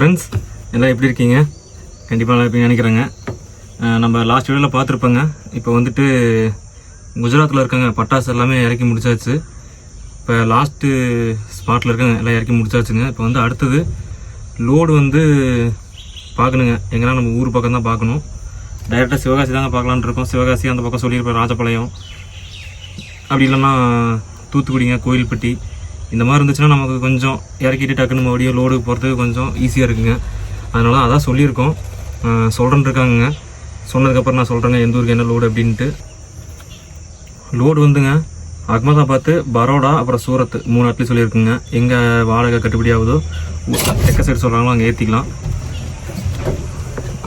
Friends எல்லாம் எப்படி இருக்கீங்க? கண்டிப்பாக நல்லா இருப்பீங்க நினைக்கிறேங்க. நம்ம லாஸ்ட் வீடியோவில் பார்த்துருப்போங்க. இப்போ வந்துட்டு குஜராத்தில் இருக்காங்க பட்டாசு எல்லாமே இறக்கி முடிச்சாச்சு. இப்போ லாஸ்ட்டு ஸ்பாட்டில் இருக்காங்க எல்லாம் இறக்கி முடிச்சாச்சுங்க. இப்போ வந்து அடுத்தது லோடு வந்து பார்க்கணுங்க. எங்கன்னா நம்ம ஊர் பக்கம் தான் பார்க்கணும். டைரெக்டாக சிவகாசி தாங்க பார்க்கலான்னு இருக்கோம். சிவகாசி அந்த பக்கம் சொல்லியிருப்பேன் ராஜபாளையம். அப்படி இல்லைன்னா தூத்துக்குடிங்க கோயில்பட்டி இந்த மாதிரி இருந்துச்சுன்னா நமக்கு கொஞ்சம் இறக்கிட்டு டக்குன்னு மறுபடியும் லோடு போகிறதுக்கு கொஞ்சம் ஈஸியாக இருக்குங்க. அதனால அதான் சொல்லியிருக்கோம். சொல்கிறேன் இருக்காங்க சொன்னதுக்கப்புறம் நான் சொல்கிறேங்க எந்த ஊருக்கு என்ன லோடு அப்படின்ட்டு. லோடு வந்துங்க அகமதாபாத் பரோடா அப்புறம் சூரத் மூணு இடத்துல சொல்லியிருக்குங்க. எங்கே வாடகை கட்டுப்படி ஆகுதோ எக்க சைடு சொல்கிறாங்களோ அங்கே ஏற்றிக்கலாம்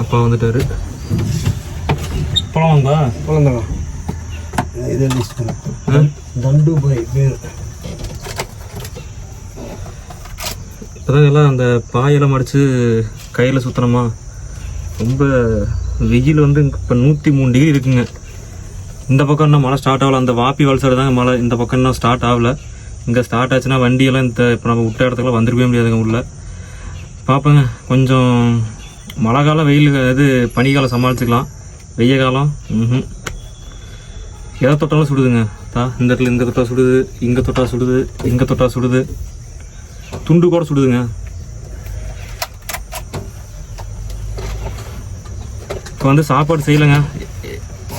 அப்பா வந்துட்டாரு. போகலாமாங்களா போகலாங்க இதை தண்டு பை பேர். இப்போதான் எல்லாம் அந்த பாயெல்லாம் மடித்து கையில் சுத்தணுமா? ரொம்ப வெயில் வந்து இப்போ நூற்றி மூணு டிகிரி இருக்குங்க. இந்த பக்கம் இன்னும் மழை ஸ்டார்ட் ஆகலை. அந்த வாப்பி வலசைடு தாங்க மழை. இந்த பக்கம் இன்னும் ஸ்டார்ட் ஆகலை. இங்கே ஸ்டார்ட் ஆச்சுன்னா வண்டியெல்லாம் இந்த இப்போ நம்ம விட்ட இடத்துக்குலாம் வந்துருக்கவே முடியாதுங்க உள்ள பார்ப்போங்க கொஞ்சம் மழை காலம் வெயில் இது பனிக்காலம் சமாளிச்சுக்கலாம். வெய்ய காலம். ம் எதை தொட்டாலும் சுடுதுங்க. தா இந்த இடத்துல இங்கே தொட்டா சுடுது இங்கே தொட்டா சுடுது இங்கே தொட்டா சுடுது. துண்டு கூட சுடுதுங்க. இப்போ வந்து சாப்பாடு செய்யலைங்க.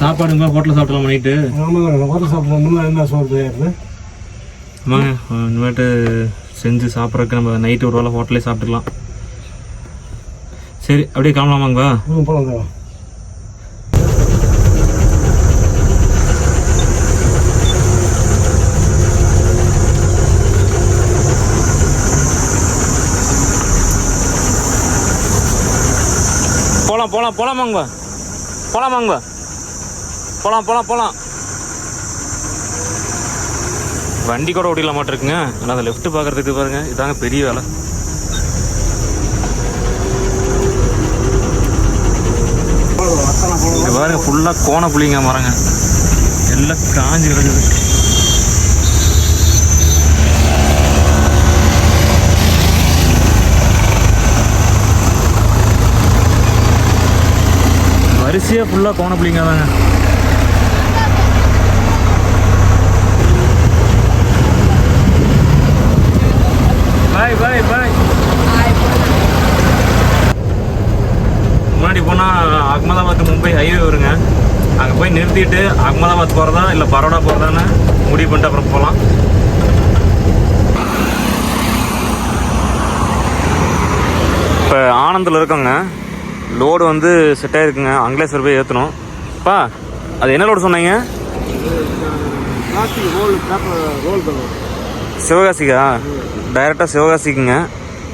சாப்பாடுங்க ஹோட்டலில் சாப்பிடலாம் நைட்டு? ஆமாங்க ஹோட்டல் சாப்பிடணும்னா என்ன சோறு தயாரிப்பு ஆமாங்க இனிமேட்டு செஞ்சு சாப்பிட்றதுக்கு நம்ம நைட்டு ஒரு வேளை ஹோட்டலே சாப்பிட்டுக்கலாம். சரி அப்படியே கிளம்பலாமாங்க போகலாம் போகலாம் போகலாமாங்க போகலாமாங்க போகலாம் போகலாம் போகலாம் வண்டி கூட ஓடிக்கல மாட்டிருக்குங்க. ஆனால் அந்த லெஃப்ட் பார்க்குறதுக்கு பாருங்க இதாங்க பெரிய வேலை. பாருங்க ஃபுல்லாக கோண புளிங்க மரங்க. எல்லாம் காஞ்சி கிடக்குது. வரிசையாக ஃபுல்லாக கோண புளிங்க தாங்க. பாய் பாய் பாய் முன்னாடி போனால் அகமதாபாத் மும்பை ஹைவே வருங்க. அங்கே போய் நிறுத்திட்டு அகமதாபாத் போகிறதா இல்லை பரோடா போகிறதான்னு முடிவு பண்ணிட்டு அப்புறம் போகலாம் இப்போ ஆனந்தில் இருக்கோங்க. லோடு வந்து செட் ஆகிருக்குங்க அங்கலேஸ்வர் போய் ஏற்றணும் பா அது என்ன லோடு சொன்னீங்க? சிவகாசிக்கா? டைரெக்டாக சிவகாசிக்குங்க.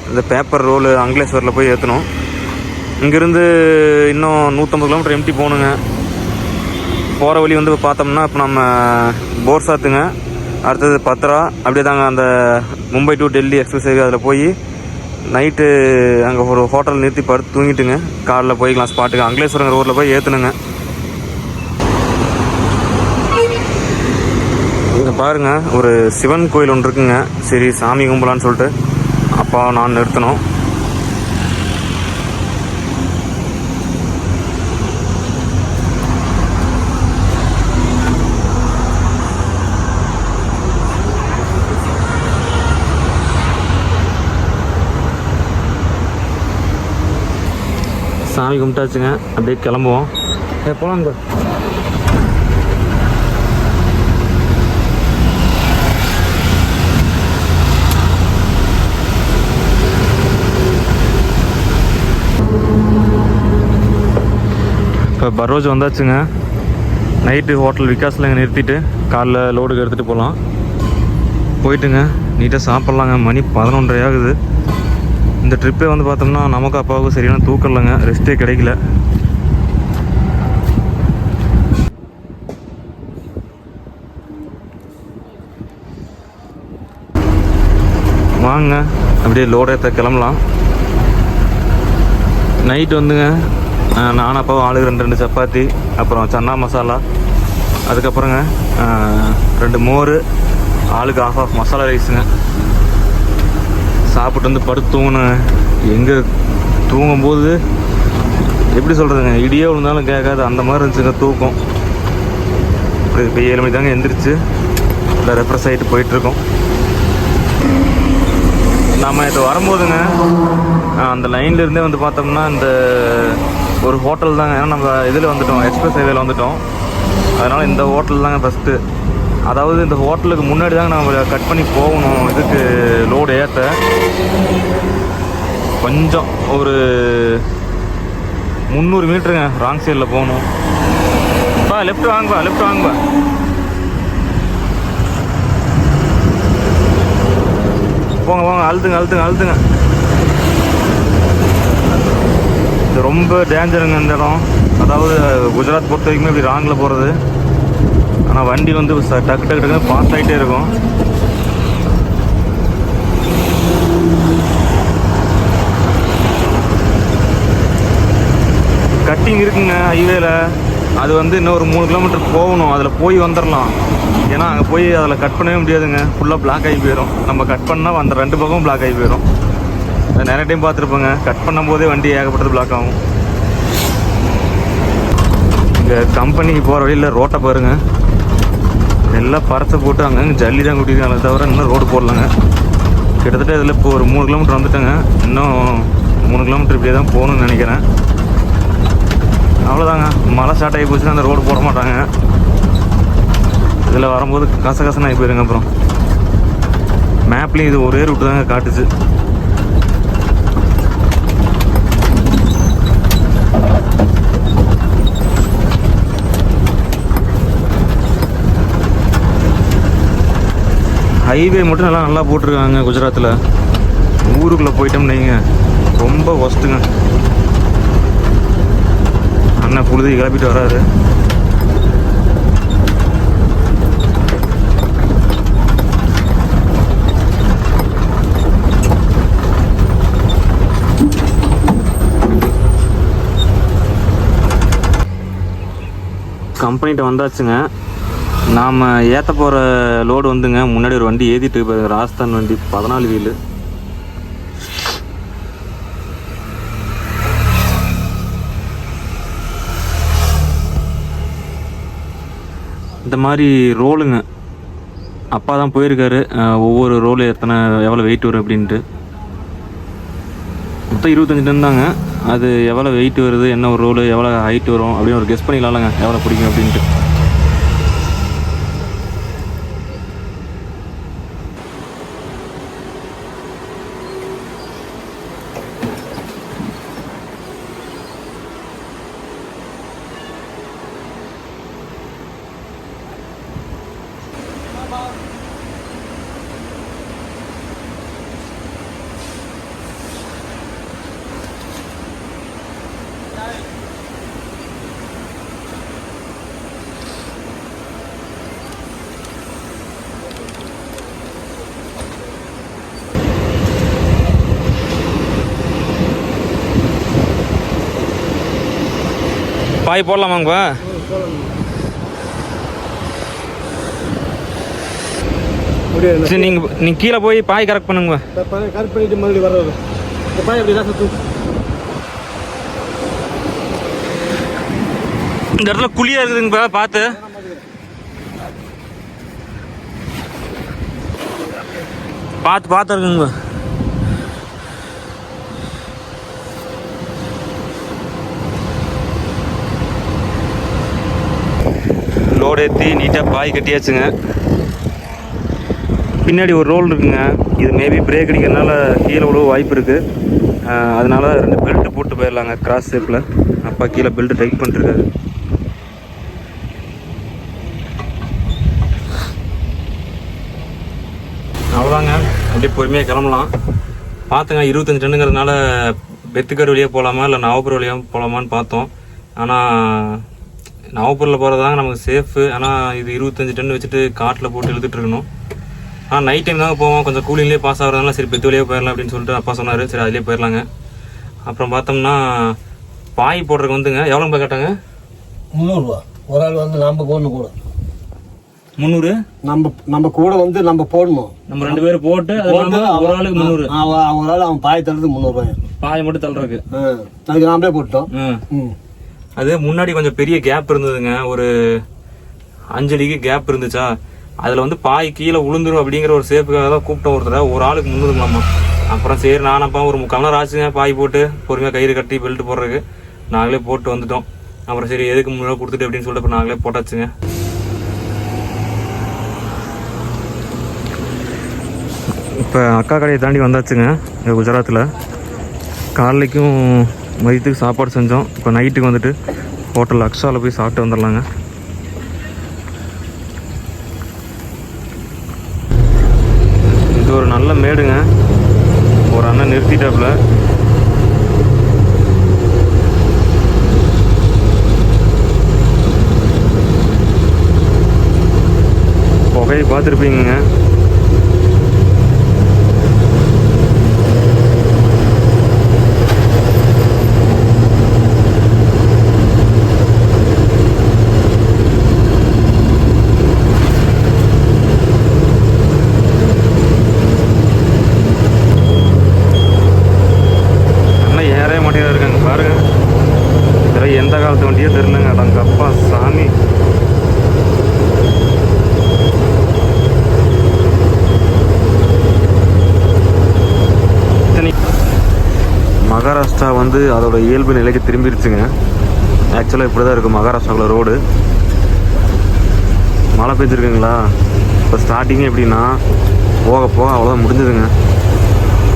இந்த பேப்பர் ரோலு அங்கலேஸ்வரில் போய் ஏற்றணும் இங்கேருந்து இன்னும் நூற்றம்பது கிலோமீட்டர் எம்டி போகணுங்க. போகிற வழி வந்து பார்த்தோம்னா இப்போ நம்ம போர்சாத்துங்க. அடுத்தது பத்ரா. அப்படியே தாங்க அந்த மும்பை டு டெல்லி எக்ஸ்பிரஸ் அதில் போய் நைட்டு அங்கே ஒரு ஹோட்டல் நிறுத்தி படுத்து தூங்கிட்டுங்க. காரில் போய்க்கலாம் ஸ்பாட்டுக்கு. அங்கலேஸ்வரங்க ரோட்டில் போய் ஏற்றுனுங்க இங்கே பாருங்க ஒரு சிவன் கோயில் ஒன்று இருக்குங்க. சரி சாமி கும்பலான்னு சொல்லிட்டு. அப்பா நான் நிறுத்தணும். சாமி கும்பிட்டாச்சுங்க. அப்படியே கிளம்புவோம். ஏ போலாங்க இப்போ பரோஜ் வந்தாச்சுங்க. நைட்டு ஹோட்டல் விகாஸில் இங்கே நிறுத்திட்டு காலைல லோடுக்கு எடுத்துகிட்டு போகலாம் போயிட்டுங்க நீட்டாக சாப்பிட்லாங்க. மணி பதினொன்றரை ஆகுது. இந்த ட்ரிப்பே வந்து பார்த்தோம்னா நமக்கு அப்பாவுக்கும் சரியான தூக்கம் இல்லைங்க. ரெஸ்ட்டே கிடைக்கல. வாங்க. அப்படியே லோடு ஏற்ற கிளம்பலாம். நைட் வந்துங்க. நானும் அப்பாவும் ஆளுக்கு ரெண்டு ரெண்டு சப்பாத்தி அப்புறம் சன்னா மசாலா. அதுக்கப்புறங்க ரெண்டு மோர் ஆளுக்கு ஆஃப் ஆஃப் மசாலா ரைஸுங்க சாப்பிட்டு வந்து படுத்து தூங்கினேன். எங்கே தூங்கும்போது எப்படி சொல்கிறதுங்க இடியே விழுந்தாலும் கேட்காது. அந்த மாதிரி இருந்துச்சுங்க தூக்கம். அப்படி இப்போ ஏழு மணி தாங்க எந்திரிச்சு இல்லை ரெஃப்ரெஷ் ஆகிட்டு போயிட்டுருக்கோம். நம்ம இப்போ வரும்போதுங்க அந்த லைன்லேருந்தே வந்து பார்த்தோம்னா இந்த ஒரு ஹோட்டல் தாங்க. ஏன்னா நம்ம இதில் வந்துட்டோம் எக்ஸ்பிரஸ் ஹைவேல வந்துட்டோம். அதனால் இந்த ஹோட்டல் தாங்க ஃபஸ்ட்டு அதாவது இந்த ஹோட்டலுக்கு முன்னாடி தாங்க நம்ம கட் பண்ணி போகணும். இதுக்கு லோடு ஏற்ற கொஞ்சம் ஒரு முந்நூறு மீட்டருங்க. ராங் சைடில் போகணும். பா லெஃப்ட் வாங்குவா லெஃப்ட் வாங்குவா போங்க போங்க அழுத்துங்க அழுத்துங்க அழுத்துங்க. இது ரொம்ப டேஞ்சருங்க இந்த இடம். அதாவது குஜராத் பொறுத்த வரைக்குமே இப்படி ராங்கில் போகிறது ஆனால் வண்டி வந்து ச- டக்கு டக்கு டக்குன்னு ஃபாஸ்ட் ஆகிட்டே இருக்கும். கட்டிங் இருக்குங்க ஹைவேல அது வந்து இன்னும் ஒரு மூணு கிலோமீட்டர் போகணும். அதில் போய் வந்துடலாம் ஏன்னா அங்கே போய் அதில் கட் பண்ணவே முடியாதுங்க. ஃபுல்லாக பிளாக் ஆகி போயிடும் நம்ம கட் பண்ணால் அந்த ரெண்டு பக்கமும் பிளாக் ஆகி போயிடும் நிறைய டைம் பார்த்துருப்போங்க. கட் பண்ணும்போதே வண்டி ஏகப்பட்டது பிளாக் ஆகும். இங்கே கம்பெனிக்கு போகிற வழியில் ரோட்டை பாருங்கள் எல்லாம் பறத்தை போட்டு அங்கங்கே ஜல்லி தான் கூட்டியிருக்காங்க தவிர இன்னும் ரோடு போடலங்க. கிட்டத்தட்ட இதில் இப்போ ஒரு மூணு கிலோமீட்டர் வந்துட்டேங்க. இன்னும் மூணு கிலோமீட்டர் இப்படியே தான் போகணும்னு நினைக்கிறேன். அவ்வளோதாங்க மழை ஸ்டார்ட் ஆகி போச்சுன்னா அந்த ரோடு போட மாட்டாங்க. இதில் வரும்போது கசகசன்னு ஆகி போயிருங்க அப்புறம். மேப்லேயும் இது ஒரே ரூட்டு தாங்க காட்டுச்சு. ஹைவே மட்டும் நல்லா நல்லா போட்டிருக்காங்க குஜராத்தில் ஊருக்குள்ளே போயிட்டோம்னு வைங்க. ரொம்ப ஒஸ்ட்டுங்க அண்ணன் புழுதி கிளப்பிட்டு வராரு. கம்பெனிகிட்ட வந்தாச்சுங்க. நாம் ஏற்ற போகிற லோடு வந்துங்க. முன்னாடி ஒரு வண்டி ஏற்றிட்டு போய் ராஜஸ்தான் வண்டி. பதினாலு வீலு. இந்த மாதிரி ரோலுங்க. அப்பா தான் போயிருக்காரு. ஒவ்வொரு ரோலு எத்தனை எவ்வளோ வெயிட் வரும் அப்படின்ட்டு. மொத்தம் இருபத்தஞ்சு டன் தாங்க. அது எவ்வளோ வெயிட் வருது என்ன ஒரு ரோலு எவ்வளோ ஹைட் வரும் அப்படின்னு ஒரு கெஸ் பண்ணிக்கலாம்லங்க. எவ்வளோ பிடிக்கும் அப்படின்ட்டு. பாய் போடலாமாங்கப்பா அப்படியே சரி நீங்கள் நீங்கள் கீழே போய் பாய் கரெக்ட் பண்ணுங்க. கரெக்ட் பண்ணிட்டு மறுபடியும் வர்றது பாய் அப்படி தான் இந்த இடத்துல குழியாக இருக்குதுங்கப்பா பார்த்து. பார்த்து பார்த்து இருக்குங்க லோடு ஏற்றி நீட்டாக பாய் கட்டியாச்சுங்க. பின்னாடி ஒரு ரோல் இருக்குங்க. இது மேபி பிரேக் அடிக்கிறதுனால கீழே விழுவ வாய்ப்பு இருக்குது அதனால் ரெண்டு பெல்ட்டு போட்டு போயிடலாங்க கிராஸ் ஷேப்பில் அப்பா கீழே பெல்ட்டு டைட் பண்ணிருக்காரு அவ்வளோதாங்க அப்படியே பொறுமையாக கிளம்பலாம். பார்த்துங்க இருபத்தஞ்சி டன்னுங்கிறதுனால பெத்துக்கர் வழியாக போகலாமா இல்லை நவப்பூர் வழியாக போகலாமான்னு பார்த்தோம். ஆனால் நவப்பூரில் போகிறது தாங்க நமக்கு சேஃபு ஆனால் இது இருபத்தஞ்சி டன் வச்சுட்டு காட்டில் போட்டு இழுத்துட்டு இருக்கணும். ஆனால் நைட் டைம் தாங்க போவோம். கொஞ்சம் கூலிங்லேயே பாஸ் ஆகிறதுனால சரி பெத்து வழியாக போயிடலாம் அப்படின்னு சொல்லிட்டு அப்பா சொன்னார். சரி அதிலே போயிடலாங்க. அப்புறம் பார்த்தோம்னா பாய் போடுறதுக்கு வந்துங்க. எவ்வளோ போய் கேட்டாங்க? முந்நூறுரூவா ஒரு ஆள் வந்து நாற்பது ஒன்று கூட. முந்நூறு? நம்ம நம்ம கூட வந்து நம்ம போடணும். நம்ம ரெண்டு பேரும் போட்டு ஒரு ஆளுக்கு முந்நூறு. ஒரு ஆள் அவன் பாய் தள்ளுறது முந்நூறுபாய் பாய் மட்டும் தள்ளுறதுக்கு. அதுக்கு நாமளே போட்டோம் ம். அது முன்னாடி கொஞ்சம் பெரிய கேப் இருந்ததுங்க. ஒரு அஞ்சு கேப் இருந்துச்சா? அதில் வந்து பாய் கீழே விழுந்துரும் அப்படிங்கிற ஒரு சேஃபுக்காக தான் கூப்பிட்டோம் ஒருத்தர. ஒரு ஆளுக்கு முந்நூறுங்களாமா அப்புறம் சரி நானப்பா ஒரு முக்கால் நேரம் ஆச்சுங்க. பாய் போட்டு பொறுமையாக கயிறு கட்டி பெல்ட் போடுறதுக்கு. நாங்களே போட்டு வந்துட்டோம். அப்புறம் சரி எதுக்கு முன்னாடி கொடுத்துட்டு அப்படின்னு சொல்லிட்டு அப்புறம் நாங்களே போட்டாச்சுங்க. இப்போ அக்கா கடையை தாண்டி வந்தாச்சுங்க இங்கே குஜராத்தில் காலைக்கும் மதியத்துக்கு சாப்பாடு செஞ்சோம். இப்போ நைட்டுக்கு வந்துட்டு ஹோட்டல் அக்ஷாவில் போய் சாப்பிட்டு வந்துடலாங்க. இது ஒரு நல்ல மேடுங்க. ஒரு அண்ணன் நிறுத்திட்டாப்புல. புகையை பார்த்துருப்பீங்க அண்ணன் ஏறவே மாட்டேங்கிறாரு இருக்காங்க பாருங்க இதெல்லாம் எந்த காலத்து வண்டியோ தெரிலங்க அடங்க அப்பா சாமி இத்தனை- மகாராஷ்டிரா வந்து அதோட இயல்பு நிலைக்கு திரும்பிடுச்சுங்க ஆக்சுவலாக இப்படி தான் இருக்கும் மகாராஷ்டிராவில் ரோடு மழை பெஞ்சிருக்குங்களா? இப்போ ஸ்டார்டிங்கே எப்படின்னா போக போக அவ்வளோதான் முடிஞ்சதுங்க.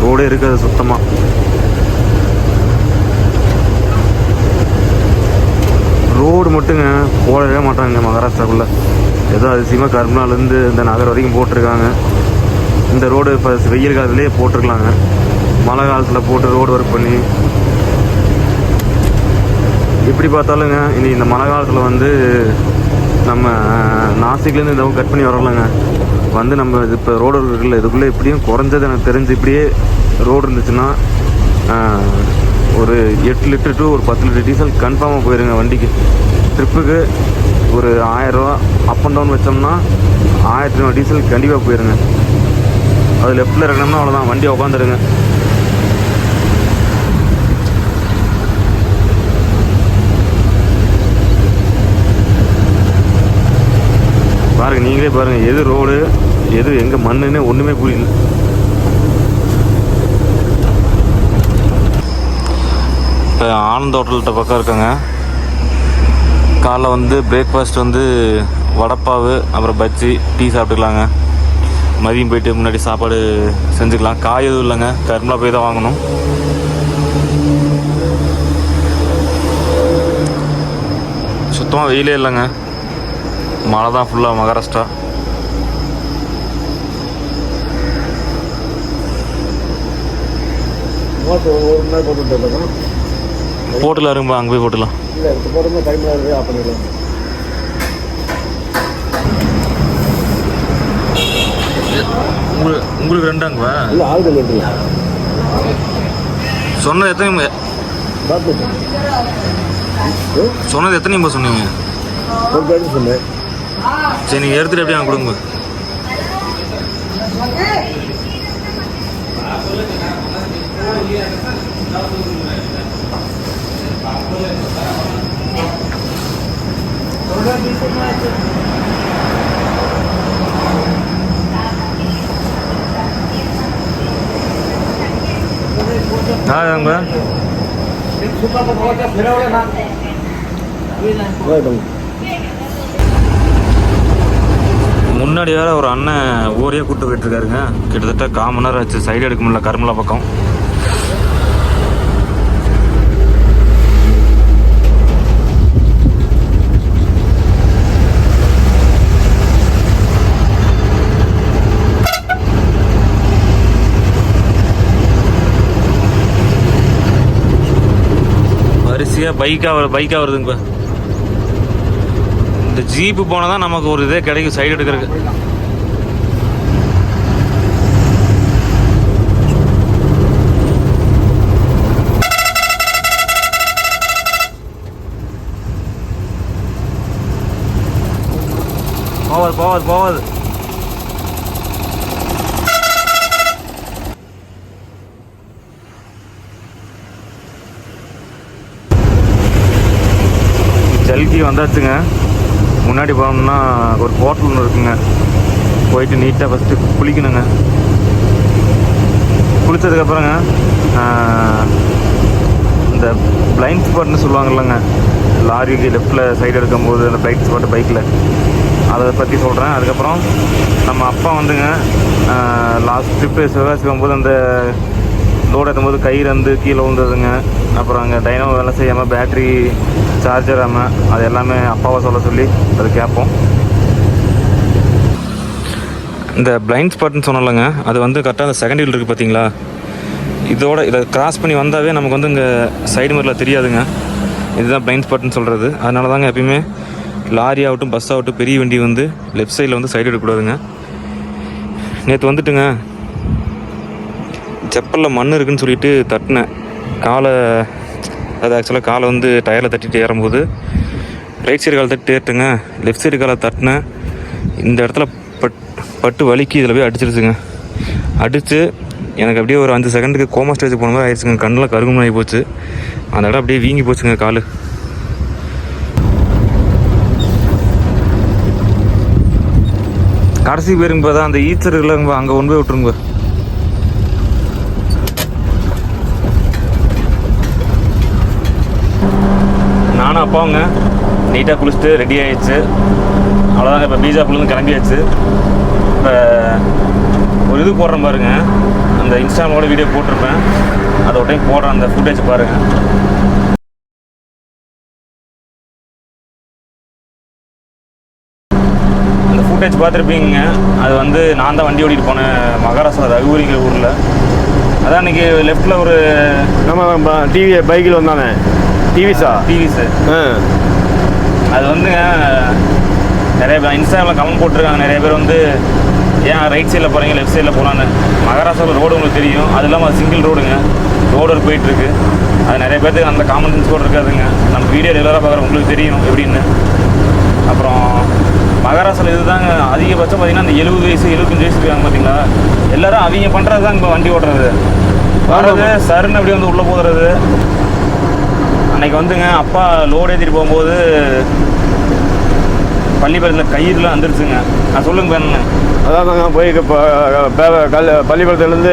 ரோடே இருக்காது சுத்தமாக ரோடு மட்டுங்க போடவே மாட்டாங்க மகாராஷ்டிராக்குள்ளே ஏதோ அதிசயமாக கர்மனாலேருந்து இந்த நகர் வரைக்கும் போட்டிருக்காங்க. இந்த ரோடு இப்போ வெயில் காலத்துலேயே போட்டிருக்கலாங்க. மழை காலத்தில் போட்டு ரோடு ஒர்க் பண்ணி எப்படி பார்த்தாலுங்க இனி இந்த மழை காலத்தில் வந்து நம்ம நாசிக்லேருந்து இந்த கட் பண்ணி வரலங்க வந்து நம்ம இப்போ ரோடு இருக்குல்ல இதுக்குள்ளே எப்படியும் குறைஞ்சது எனக்கு தெரிஞ்சு இப்படியே ரோடு இருந்துச்சுன்னா ஒரு எட்டு லிட்டர் டு ஒரு பத்து லிட்டர் டீசல் கன்ஃபார்மாக போயிருங்க வண்டிக்கு. ட்ரிப்புக்கு ஒரு ஆயிரரூவா அப் அண்ட் டவுன் வச்சோம்னா ஆயிரத்தி ஐநூறு டீசல் கண்டிப்பாக போயிருங்க. அது லெஃப்ட்டில் இறங்கினோம்னா அவ்வளோதான் வண்டி உட்காந்துருங்க பாருங்க நீங்களே பாருங்க எது ரோடு எது எங்க மண்ணுன்னு ஒண்ணுமே புரியல. இப்போ ஆனந்த் ஹோட்டல்கிட்ட பக்கம் இருக்காங்க. காலைல வந்து பிரேக்ஃபாஸ்ட் வந்து வடப்பாவு அப்புறம் பஜ்ஜி டீ சாப்பிட்டுக்கலாங்க. மதியம் போயிட்டு முன்னாடி சாப்பாடு செஞ்சுக்கலாம். காய் எதுவும் இல்லைங்க. கருமலா போய் தான் வாங்கணும். சுத்தமாக வெயிலே இல்லைங்க. மழை தான் ஃபுல்லாக மகாராஷ்டிரா. போட்டுலாம் இருங்கப்பா அங்கே போய் போட்டுலாம். உங்களுக்கு உங்களுக்கு ரெண்டாங்கப்பா சொன்னது எத்தனை சொன்னது எத்தனை சொன்னீங்க? ஒரு பேருக்கு சொன்னேன். சரி நீங்கள் எடுத்துகிட்டு எப்படியா கொடுங்க. ஆதாங்கப்பா முன்னாடி வேற ஒரு அண்ணன் ஊரே கூட்டு போயிட்டு இருக்காருங்க. கிட்டத்தட்ட கால் மணி நேரம் ஆச்சு. சைடு எடுக்க முடியல கருமலா பக்கம். வரிசையா பைக்காக பைக்காக வருதுங்க இந்த ஜீப்பு போனால் தான் நமக்கு ஒரு இதே கிடைக்கும் சைடு எடுக்கிறதுக்கு. ஓ போவாது போவாது போவாது. ஜல்கி வந்தாச்சுங்க. முன்னாடி போனோம்னா ஒரு ஹோட்டல் ஒன்று இருக்குங்க. போயிட்டு நீட்டாக ஃபஸ்ட்டு குளிக்கணுங்க. குளித்ததுக்கப்புறங்க இந்த பிளைண்ட் ஸ்பாட்னு சொல்லுவாங்கல்லங்க. லாரிக்கு லெஃப்ட்டில் சைடு எடுக்கும்போது அந்த பிளைண்ட் ஸ்பாட் பைக்கில் அதை பற்றி சொல்கிறேன் அதுக்கப்புறம் நம்ம அப்பா வந்துங்க லாஸ்ட் ட்ரிப்பு சிவகாசி போகும்போது அந்த லோடு ஏற்றும்போது கயிறு வந்து கீழே விழுந்ததுங்க. அப்புறம் அங்கே டைனோ வேலை செய்யாமல் பேட்ரி சார்ஜர் ஆமாம் அது எல்லாமே அப்பாவை சொல்ல சொல்லி அது கேட்போம். இந்த பிளைண்ட் ஸ்பாட்னு சொன்னலங்க அது வந்து கரெக்டாக அந்த செகண்ட் வீல் இருக்குது பார்த்தீங்களா இதோட இதை கிராஸ் பண்ணி வந்தாவே நமக்கு வந்து இங்கே சைடு மரில் தெரியாதுங்க. இதுதான் பிளைண்ட் ஸ்பாட்னு சொல்கிறது அதனால தாங்க எப்பயுமே லாரி ஆகட்டும் பஸ் ஆகட்டும் பெரிய வண்டி வந்து லெஃப்ட் சைடில் வந்து சைடு எடுக்கக்கூடாதுங்க. நேற்று வந்துட்டுங்க செப்பலில் மண் இருக்குன்னு சொல்லிட்டு தட்டினேன். காலை அது ஆக்சுவலாக காலை வந்து டயரில் தட்டிட்டு ஏறும்போது ரைட் சைடு காலை தட்டி ஏற்றுங்க லெஃப்ட் சைடு காலை தட்டினேன். இந்த இடத்துல பட் பட்டு வலிக்கு இதில் போய் அடிச்சிருச்சுங்க. அடித்து எனக்கு அப்படியே ஒரு அஞ்சு செகண்டுக்கு கோமா ஸ்டேஜ் போன மாதிரி ஆயிடுச்சுங்க. கண்ணில் கருகுமணி ஆகி போச்சு. அந்த இடம் அப்படியே வீங்கி போச்சுங்க காலு. கடைசி பேருங்க தான் அந்த ஈச்சர் இல்லைங்க அங்கே கொண்டு போய் விட்டுருங்க போங்க. நீட்டாக குளிச்சுட்டு ரெடி ஆகிடுச்சு அவ்வளோதாங்க இப்போ பீஜாப்புலேருந்து கிளம்பியாச்சு. இப்போ ஒரு இது போடுறேன் பாருங்க. அந்த இன்ஸ்டாகிராமோட வீடியோ போட்டிருப்பேன். அதை உடனே போடுறேன். அந்த ஃபுட்டேஜ் பாருங்கள் அந்த ஃபுட்டேஜ் பார்த்துருப்பீங்க. அது வந்து நான் தான் வண்டி ஓட்டிகிட்டு போனேன். மகாராஷ்டிரா ரகுபுரிங்கிற ஊரில். அதான் இன்னைக்கு லெஃப்ட்டில் ஒரு நம்ம டிவி பைக்கில் வந்தானே. டிவிஸா டிவிஸு அது வந்துங்க நிறைய பேர் இன்ஸ்டாகிராமில் கமெண்ட் போட்டிருக்காங்க. நிறைய பேர் வந்து ஏன் ரைட் சைடில் போகிறீங்க லெஃப்ட் சைடில் போகலான்னு மகாராஷ்டிராவில் ரோடு உங்களுக்கு தெரியும். அது இல்லாமல் அது சிங்கிள் ரோடுங்க ரோடு போயிட்டுருக்கு. அது நிறைய பேர்த்துக்கு அந்த காமன் சென்ஸ் கூட இருக்காதுங்க. நம்ம வீடியோ ரெகுலராக பார்க்குற உங்களுக்கு தெரியும் எப்படின்னு. அப்புறம் மகாராஷ்டிராவில் இதுதாங்க. அதிகபட்சம் பார்த்தீங்கன்னா அந்த எழுபது வயசு எழுபத்தஞ்சு வயசு இருக்காங்க பார்த்தீங்களா? எல்லாரும் அவங்க பண்ணுறது தான் இப்போ வண்டி ஓட்டுறது. வர்றது சருன்னு அப்படி வந்து உள்ளே போகிறது. அன்னைக்கு வந்துங்க அப்பா லோடு ஏற்றிட்டு போகும்போது பள்ளிப்பாளையத்தில் கயிறுலாம் வந்துருச்சுங்க நான் சொல்லுங்க பேருங்க அதான் நாங்கள் போய் இப்போ பே- கல் பள்ளிக்கூடத்துலேருந்து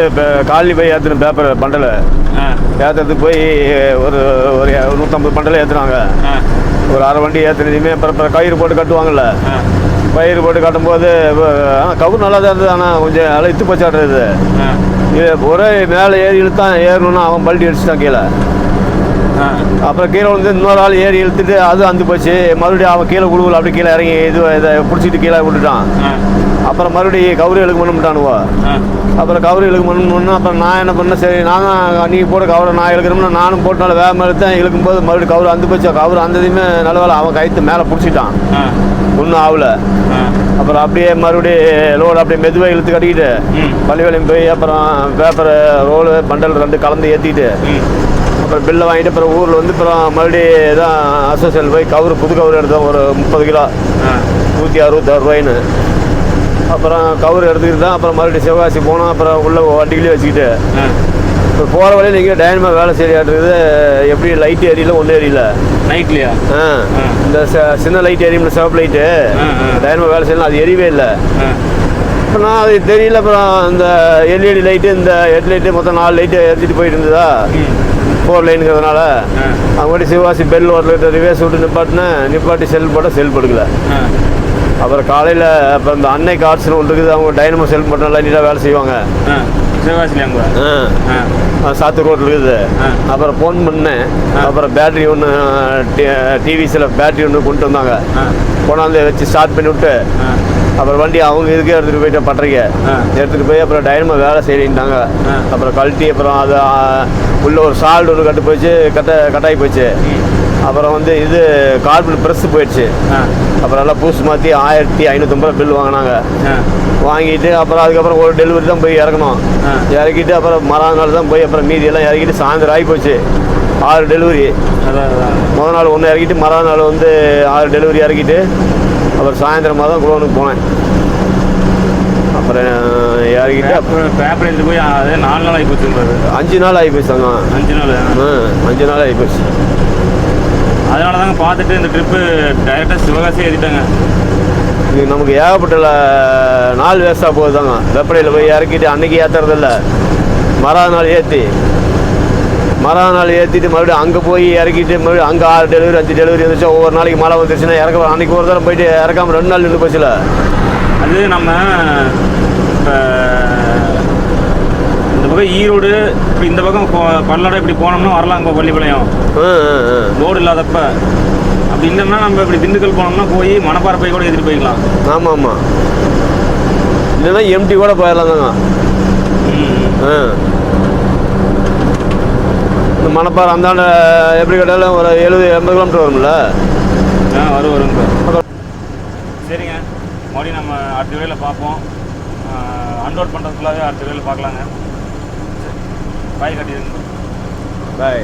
காலனி போய் ஏற்றின பேப்பர் பண்டலை. ஏற்றுறதுக்கு போய் ஒரு ஒரு நூற்றம்பது பண்டலை ஏற்றுனாங்க ஒரு அரை வண்டி ஏற்றுனதுமே அப்புறம் கயிறு போட்டு கட்டுவாங்கல்ல. ஆ. கயிறு போட்டு கட்டும்போது கவுர் நல்லா தான் இருந்தது ஆனால் கொஞ்சம் நல்லா இத்து பச்சாடுறது இது ஒரே மேலே ஏறி இழுத்தான் ஏறணும்னா அவன் பல்ட்டி அடிச்சுட்டான் கீழே. அப்புறம் கீழே வந்து இன்னொரு ஆள் ஏறி இழுத்துட்டு அது அந்து போச்சு. மறுபடியும் அவன் கீழே குழுவில் அப்படி கீழே இறங்கி இது இதை பிடிச்சிட்டு கீழே விட்டுட்டான். அப்புறம் மறுபடியும் கவுரி இழுக்கு பண்ணமுட்டானுவோ ஆ. அப்புறம் கவுரி இழுக்கு பண்ணணும்னு அப்புறம் நான் என்ன பண்ணேன்? சரி நான் தான் போட கவுரை நான் இழுக்கிறோம்னா நானும் போட்டனால வேகமாக இழுத்தேன் இழுக்கும்போது மறுபடியும் கவுரு அந்து போச்சு. கவுரு அந்ததையுமே நல்ல வேளை அவன் கைத்து மேலே பிடிச்சிட்டான். ஒன்றும் ஆகல. அப்புறம் அப்படியே மறுபடியும் லோடு அப்படியே மெதுவாக இழுத்து கட்டிக்கிட்டு ம். பள்ளிவேலையும் போய் அப்புறம் பேப்பர் ரோலு பண்டல் ரெண்டு கலந்து ஏற்றிட்டு அப்புறம் பில்லை வாங்கிட்டு அப்புறம் ஊரில் வந்து அப்புறம் மறுபடியும் தான் அசோசியல் போய் கவுரு புது கவுரு எடுத்தோம் ஒரு முப்பது கிலோ. நூற்றி அறுபத்தாறு ரூபாயின்னு. அப்புறம் கவுரு எடுத்துக்கிட்டு தான் அப்புறம் மறுபடியும் சிவகாசி போனோம் அப்புறம் உள்ள வண்டிகளே வச்சுக்கிட்டு. இப்போ போகிற வழியில் இங்கே டைனமா வேலை சரியாட்டுருக்குது எப்படி லைட் எரியல ஒன்றும் எரியல நைட்லையா ஆ. இந்த சின்ன லைட் எரியும்ல சிவப்பு லைட்டு. டைனமா வேலை செய்யலாம் அது எரியவே இல்லை. இப்போ நான் அது தெரியல அப்புறம் இந்த எல்இடி லைட்டு இந்த ஹெட் லைட்டு மொத்தம் நாலு லைட்டு எரிச்சிட்டு போயிட்டு இருந்ததா? ஃபோர் லைனுங்கிறதுனால ஆ. அவங்க சிவாசி பெல் லிட்டர் ரிவேஸ் விட்டு நிப்பாட்டினேன் நிப்பாட்டி செல் போட்டால் செல் படுக்கல அப்புறம் காலையில் அப்புறம் இந்த அன்னை கார்ட்ஸ்னு ஒன்று இருக்குது அவங்க டைனமோ செல் போட்டால் லைட்டாக வேலை செய்வாங்க. சாத்தூர் ரோட்டில் இருக்குது. அப்புறம் ஃபோன் பண்ணேன். அப்புறம் பேட்டரி ஒன்று டிவிஸில் பேட்டரி ஒன்று கொண்டு வந்தாங்க. கொண்டாந்து வச்சு ஸ்டார்ட் பண்ணி விட்டு அப்புறம் வண்டி அவங்க இதுக்கே எடுத்துகிட்டு போயிட்டு பட்டறைக்க. எடுத்துகிட்டு போய் அப்புறம் டைனமோ வேலை செய்யலின்ட்டாங்க. ஆ. அப்புறம் கழட்டி அப்புறம் அது உள்ள ஒரு சால்ட் ஒன்று கட்டு போச்சு கட்ட கட்டாயி போச்சு அப்புறம் வந்து இது கார்பன் ப்ரெஸ் போயிடுச்சு. அப்புறம் எல்லாம் பூசு மாற்றி ஆயிரத்தி ஐநூற்றம்பது பில் வாங்கினாங்க. வாங்கிட்டு அப்புறம் அதுக்கப்புறம் ஒரு டெலிவரி தான் போய் இறக்கணும். இறக்கிட்டு அப்புறம் மறாவது நாள் தான் போய் அப்புறம் மீதி எல்லாம் இறக்கிட்டு சாயந்தரம் ஆகி போச்சு. ஆறு டெலிவரி அதான் அதான். முத நாள் ஒன்று இறக்கிட்டு மறாவது நாள் வந்து ஆறு டெலிவரி இறக்கிட்டு அப்புறம் சாயந்தரமாக தான் குடோனுக்கு போனேன். அப்புறம் இறங்கிட்டு அப்புறம் பேப்பர் எடுத்து போய் அதே நாலு நாள் ஆகி போச்சுன்றாரு அஞ்சு நாள் ஆகி போயிட்டாங்க அஞ்சு நாள் அஞ்சு நாள் ஆகி போச்சு அதனால தாங்க பார்த்துட்டு இந்த ட்ரிப்பு டைரெக்டாக சிவகாசி ஏறிட்டாங்க இது நமக்கு ஏகப்பட்ட நாள் வேஸ்ட்டாக போகுதாங்க வெப்படையில் போய் இறக்கிட்டு அன்னைக்கு ஏற்றுறதில்ல மறாத நாள் ஏற்றி மறாத நாள் ஏற்றிட்டு மறுபடியும் அங்கே போய் இறக்கிட்டு மறுபடியும் அங்கே ஆறு டெலிவரி அஞ்சு டெலிவரி இருந்துச்சு ஒவ்வொரு நாளைக்கு மழை வந்துருச்சுன்னா இறக்க அன்னைக்கு ஒரு தடவை போயிட்டு இறக்காம ரெண்டு நாள் நின்று போச்சுல. அது நம்ம இப்போ இந்த பக்கம் ஈரோடு இப்படி இந்த பக்கம் பல்லடம் இப்படி போனோம்னா வரலாம் இப்போ பள்ளிப்பாளையம். லோடு இல்லாதப்ப. அப்படி இல்லைன்னா நம்ம இப்படி திண்டுக்கல் போனோம்னா போய் மணப்பாறை போய் கூட ஏற்றிட்டு போய்க்கலாம். ஆமாம். ஆமாம் இல்லைன்னா எம்டி கூட போயிடலாம் தாங்க இந்த மணப்பாறை அந்தாண்ட எப்படி கேட்டாலும் ஒரு எழுபது எண்பது கிலோமீட்டர் வரும்ல. ஆ வரும் வருங்க சரிங்க. மறுபடியும் நம்ம அடுத்த வேலையில் பார்ப்போம். அன்லோட் பண்ணுறதுக்குள்ளாவே அடுத்த வேலையில் பார்க்கலாங்க. பாய் கட்டிடுங்க. பாய்